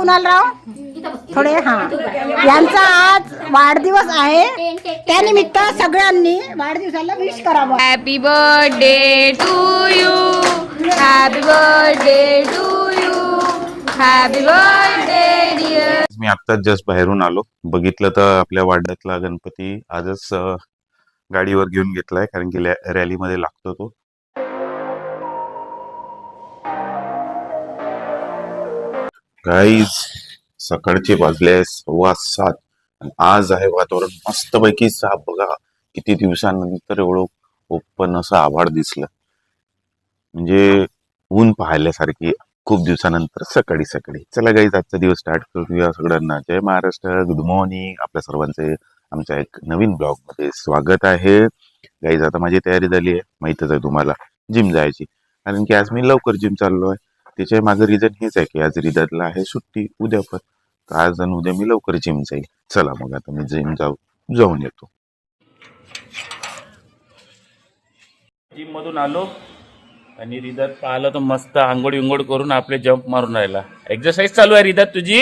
कुणालराव थोडे हा. यांचा आज वाढदिवस आहे. त्यानिमित्त सगळ्यांनी वाढदिवसाला विश करावं. Happy birthday to you happy birthday to you happy birthday dear मी आत्ताच जस्ट बाहेरून आलो. बघितलं तर आपल्या वाड्यातला गणपती आजच गाडीवर घेऊन घेतलाय. कारण की रॅलीमध्ये लागतो तो. गाईज सकाळचे वाजले सव्वा सात. आणि आज आहे वातावरण मस्तपैकी साप बघा किती दिवसानंतर एवढं ओपन असं आभाळ दिसलं. म्हणजे ऊन पाहिल्यासारखी खूप दिवसानंतर सकाळी सकाळी. चला गाईज आजचा दिवस स्टार्ट करूया सगळ्यांना. जय महाराष्ट्र गुड मॉर्निंग आपल्या सर्वांचे आमच्या एक नवीन ब्लॉगमध्ये स्वागत आहे. गाईज आता माझी तयारी झाली आहे. माहितच आहे तुम्हाला जिम जायची. कारण की आज मी लवकर जिम चाललो आहे त्याच्या माझं रिझन हेच आहे की आज रिदतला आहे सुट्टी उद्या पण. तर आज आणि उद्या मी लवकर जिम जाईल. चला मग आता मी जिम जाऊ जाऊन येतो. जिम मधून आलो आणि रिदात पाहिलं तर मस्त आंघोळ विंगोळ करून आपले जंप मारून राहिला. एक्सरसाइज चालू आहे रिदात तुझी?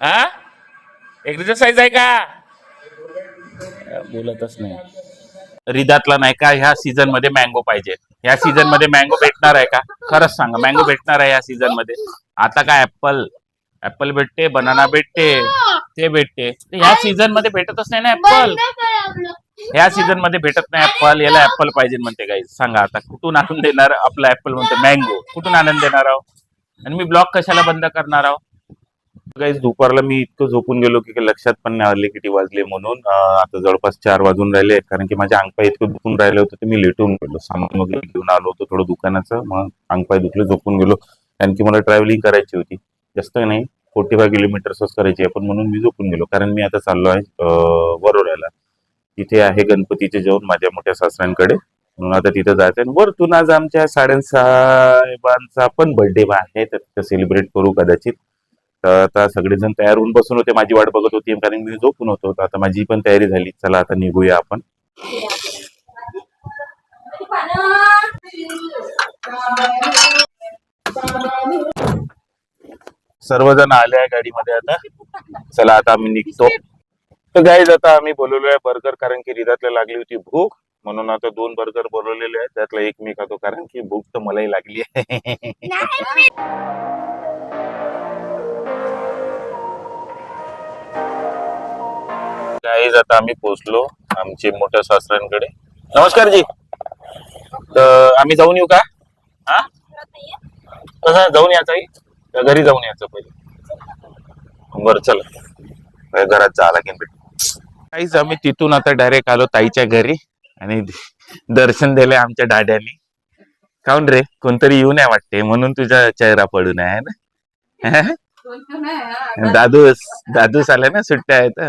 हा? एक्सरसाइज आहे का? बोलतच नाही. रिदातला नाही का? ह्या सीझनमध्ये मँगो पाहिजे. या सीझनमध्ये मँगो भेटणार आहे का? खरंच सांगा मँगो भेटणार आहे या सीझनमध्ये. आता काय ऍपल ऍपल भेटते बनाना भेटते ते भेटते. ह्या सीझनमध्ये भेटतच नाही ना ऍपल ह्या सीझनमध्ये भेटत नाही ऍपल याला ऍपल पाहिजे म्हणते काही सांगा आता कुठून आणून देणार आपला ऍपल म्हणतो मँगो कुठून आणून देणार आहो? आणि मी ब्लॉग कशाला बंद करणार आहो? गाईज दुपारला मी इतकं झोपून गेलो की लक्षात पण नाही आले किती वाजले म्हणून. आता जवळपास चार वाजून राहिले कारण की माझ्या अंगपाय इतकं दुखून राहिलं होतं ते मी लेटून गेलो. सामान वगैरे घेऊन आलो होतो थोडं दुकानाचं मग अंगपाय दुखले झोपून गेलो. कारण की मला ट्रॅव्हलिंग करायची होती. जास्त नाही फोर्टी फाय किलोमीटर्सच करायची आहे पण म्हणून मी झोपून गेलो. कारण मी आता चाललो आहे वरोड्याला तिथे आहे गणपतीचे जेवण माझ्या मोठ्या सासऱ्यांकडे. म्हणून आता तिथं जायचं आणि वरतून आज आमच्या साडेसाहेबांचा पण बर्थडे आहे तर तिथं सेलिब्रेट करू कदाचित. तर आता सगळेजण तयार होऊन बसून होते. माझी वाट बघत होती कारण मी झोपून होतो. आता माझी पण तयारी झाली. चला आता निघूया आपण. सर्वजण आले आहे गाडीमध्ये आता. चला आता आम्ही निघतो. तर गाईज आता आम्ही बोलवलो आहे बर्गर कारण की रिदातला लागली होती भूक. म्हणून आता दोन बर्गर बोलवलेले आहेत. त्यातला एक मी खातो कारण की भूक तर मलाही लागली आहे. गाईज आता आम्ही पोहोचलो आमचे मोठ्या सासऱ्यांकडे. नमस्कार जी. तर आम्ही जाऊन येऊ का? हा? कसं? जाऊन यायचं? का घरी जाऊन यायचं पहिले. बरं चला. घरात की भेट काहीच आम्ही तिथून आता डायरेक्ट आलो ताईच्या घरी. आणि दर्शन दिले आमच्या दाड्याने काऊन रे? कोणतरी येऊ नाही वाटते. म्हणून तुझा चेहरा पडून आहे ना? दादूस दादूस आले ना सुट्ट्या आहेत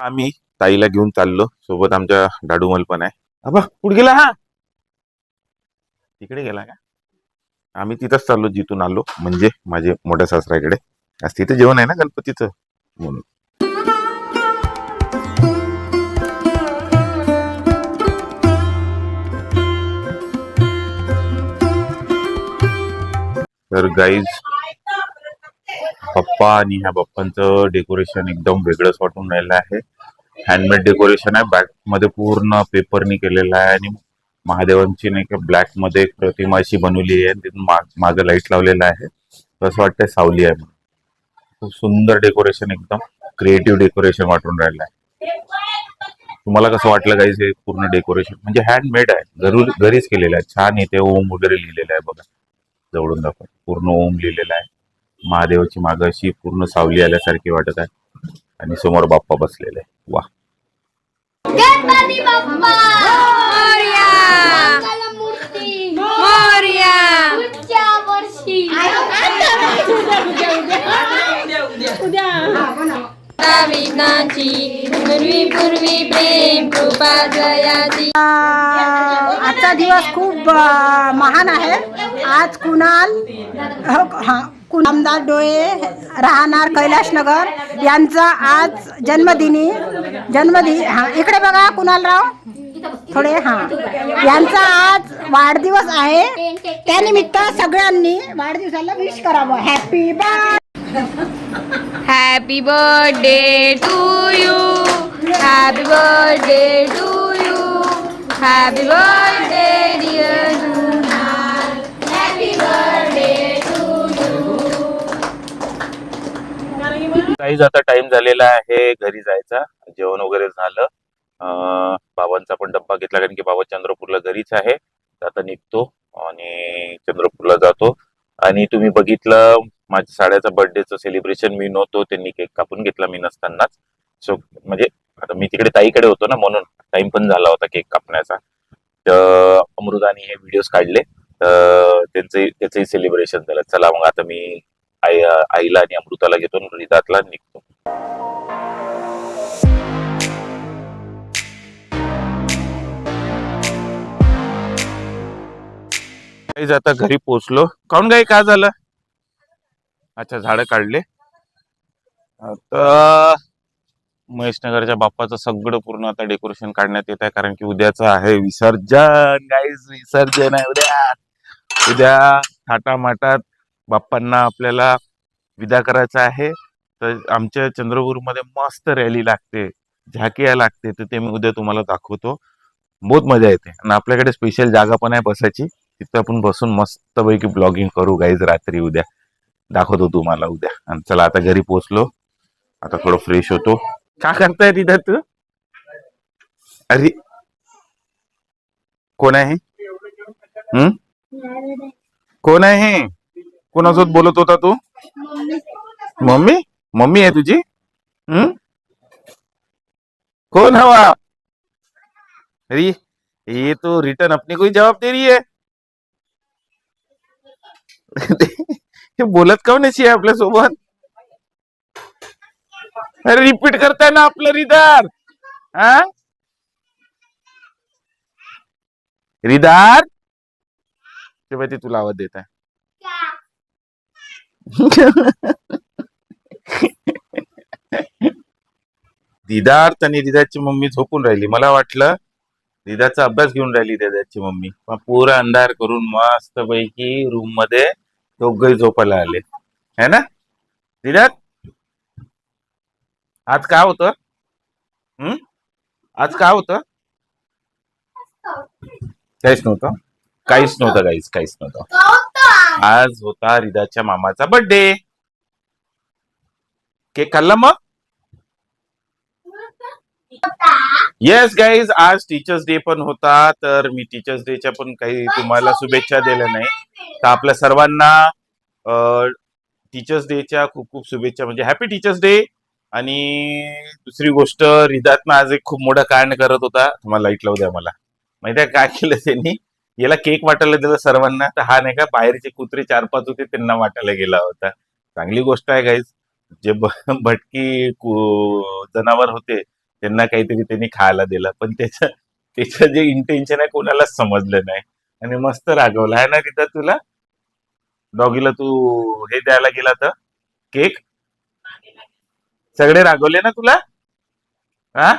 आम्ही ताईला घेऊन चाललो. सोबत आमच्या डाडूमल पण आहे. अबा कुठे गेला हा? तिकडे गेला का? आम्ही तिथंच चाललो जिथून आलो. म्हणजे माझे मोठ्या सासऱ्याकडे. आज तिथे जेवण आहे ना गणपतीचं? म्हणून. तर गाईज पप्पा आणि ह्या पप्पांचं डेकोरेशन एकदम वेगळंच वाटून राहिलं आहे. हँडमेड डेकोरेशन आहे. बॅकमध्ये पूर्ण पेपरनी केलेलं आहे आणि महादेवांची नाही का ब्लॅकमध्ये एक प्रतिमा अशी बनवली आहे. तिथून माग लाइट लावलेलं आहे. असं वाटतंय सावली आहे म्हणून. खूप सुंदर डेकोरेशन एकदम क्रिएटिव्ह डेकोरेशन वाटून राहिलं आहे. तुम्हाला कसं वाटलं गाईज हे पूर्ण डेकोरेशन म्हणजे हँडमेड आहे. घरून घरीच केलेलं आहे. छान इथे ओम वगैरे लिहिलेलं आहे बघा. जवळून दाखवा. पूर्ण ओम लिहिलेला आहे. महादेवाची माग अशी पूर्ण सावली आल्यासारखी वाटत आहे. आणि समोर बाप्पा बसलेले आहे वा. गणपती बाप्पा! मोरया! मोरया! पुढच्या वर्षी! विघ्नाची पूर्वी पूर्वी प्रेम कृपा जयाची आजचा दिवस खूप महान आहे. आज कुणाल हो, आमदार डोळे राहणार कैलाशनगर यांचा आज जन्मदिनी जन्मदिन हा इकडे बघा कुणालराव. थोडे हा. यांचा आज वाढदिवस आहे. त्यानिमित्त सगळ्यांनी वाढदिवसाला विश करावं. Happy birth happy birthday to you happy birthday to you happy birthday dear काहीच आता टाइम झालेला आहे घरी जायचा. जेवण वगैरे झालं. बाबांचा पण डब्बा घेतला कारण की बाबा चंद्रपूरला घरीच आहे. आता निघतो आणि चंद्रपूरला जातो. आणि तुम्ही बघितलं माझ्या साड्याचा बर्थडेचं सेलिब्रेशन मी नव्हतो त्यांनी केक कापून घेतला मी नसतानाच. सो म्हणजे आता मी तिकडे ताईकडे होतो ना म्हणून टाइम पण झाला होता केक कापण्याचा. तर अमृताने हे व्हिडिओज काढले. तर त्यांचंही त्याचंही सेलिब्रेशन झालं. चला मग आता मी आई आईला आणि अमृताला घेतो आणि निघतो. काहीच आता घरी पोचलो काऊन गाई काय झालं? अच्छा झाड काढले. आता महेशनगरच्या बाप्पाचं सगळं पूर्ण आता डेकोरेशन काढण्यात येत आहे कारण की उद्याचं आहे विसर्जन. गाईज विसर्जन आहे उद्या. उद्या थाटामाटात बाप्पांना आपल्याला विदा करायचा आहे. तर आमच्या चंद्रपूरमध्ये मस्त रॅली लागते झाकिया लागते. तर ते मी उद्या तुम्हाला दाखवतो. बहुत मजा येते. आणि आपल्याकडे स्पेशल जागा पण आहे बसायची. तिथं आपण बसून मस्तपैकी ब्लॉगिंग करू गाईज रात्री उद्या. दाखवतो तुम्हाला उद्या. आणि चला आता घरी पोचलो. आता थोडं फ्रेश होतो. का करताय तिथं तू? अरे कोण आहे कोण आहे कोणासोबत बोलत होता तू? मम्मी? मम्मी आहे तुझी? हम्म कौन हवा? अरे ये तो रिटर्न अपनी कोई जवाब दे रही है. हे बोलत काऊन अशी आहे आपल्यासोबत अरे रिपीट करताय ना आपलं रिदार. हा? रिदार? ते तुला आवाज देत आहे. दिदार्थ आणि दिदाची मम्मी झोपून राहिली. मला वाटलं दिदाचा अभ्यास घेऊन राहिली दिदाची मम्मी. मग पुरा अंधार करून मस्त पैकी रूममध्ये दोघही झोपायला आले. है ना? दिदा आज काय होतं? हम्म आज काय होतं? काहीच नव्हतं. काहीच नव्हतं काहीच. काहीच नव्हतं. आज होता रिदाच्या मामाचा बर्थडे केक खाल्ला मग? येस गाईज आज टीचर्स डे पण होता तर मी टीचर्स डेच्या पण काही तुम्हाला शुभेच्छा दिल्या नाही. तर आपल्या सर्वांना टीचर्स डेच्या खूप खूप शुभेच्छा. म्हणजे हॅपी टीचर्स डे आणि दुसरी गोष्ट रिदातनं आज एक खूप मोठं कांड करत होता. तुम्हाला लाइट लावू द्या मला. माहिती आहे काय केलं त्यांनी? याला केक वाटायला दिला सर्वांना तर हा नाही का बाहेरचे कुत्रे चार पाच होते त्यांना वाटायला गेला होता. चांगली गोष्ट आहे काहीच जे भटकी जनावर होते त्यांना काहीतरी त्यांनी खायला दिलं. पण त्याचं त्याचं जे इंटेन्शन आहे कोणालाच समजलं नाही. आणि मस्त रागवलं. आहे ना तिथं तुला? डॉगीला तू हे द्यायला गेला तर केक? सगळे रागवले ना तुला? हा?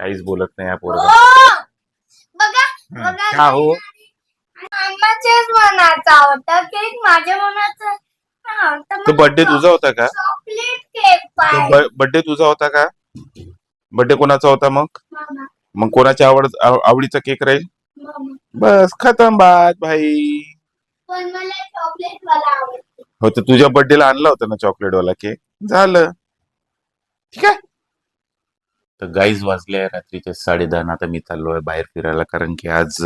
काहीच बोलत नाही या पोरगा. का हो? मामाचेच मनाचा होता केक माझ्या मनाचा नव्हता. तो बर्थडे तुझा होता का? चॉकलेट केक तो पाहिजे बर्थडे तुझा होता का? बर्थडे कोणाचा होता मग? मामा, मग कोणाच्या आवड आव- आवडीचा केक राहील? मामा. बस खतम बात भाई. पण मला चॉकलेट वाला आवडतो. हो तर तुझ्या बर्थडेला आणला होता ना चॉकलेट वाला केक? झालं. ठीक आहे? तर गाईज वाजले रात्रीचे साडेदहा आता मी चाललो आहे बाहेर फिरायला कारण की आज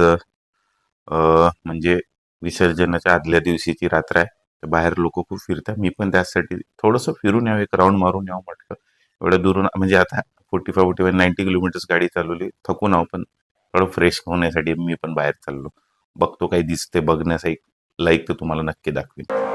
म्हणजे विसर्जनाच्या आदल्या दिवशीची रात्र आहे. तर बाहेर लोक खूप फिरतात. मी पण त्यासाठी थोडंसं फिरून यावं एक राऊंड मारून यावं म्हटलं. एवढं दुरून म्हणजे आता forty five forty five ninety kilometres गाडी चालवली थकून आहो पण थोडं फ्रेश होण्यासाठी मी पण बाहेर चाललो. बघतो काही दिसते बघण्यासाठी लाईक तर तुम्हाला नक्की दाखवीन.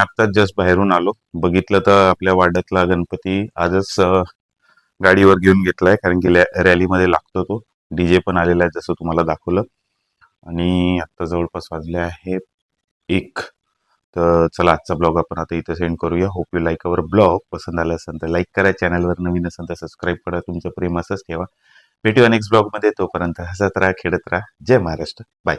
आत्ताच जस्ट बाहेरून आलो. बघितलं तर आपल्या वाड्यातला गणपती आजच गाडीवर घेऊन घेतलाय. कारण की रॅलीमध्ये लागतो तो. डीजे पण आलेला आहे जसं तुम्हाला दाखवलं. आणि आत्ता जवळपास वाजले आहेत एक. तर चला आजचा ब्लॉग आपण आता इथं सेंड करूया. Hope you like our blog पसंत आला असेल तर लाईक करा. चॅनलवर नवीन असेल तर सबस्क्राईब करा. तुमचं प्रेम असंच ठेवा. भेटूया नेक्स्ट ब्लॉगमध्ये तोपर्यंत हसत राहा खेळत राहा. जय महाराष्ट्र. बाय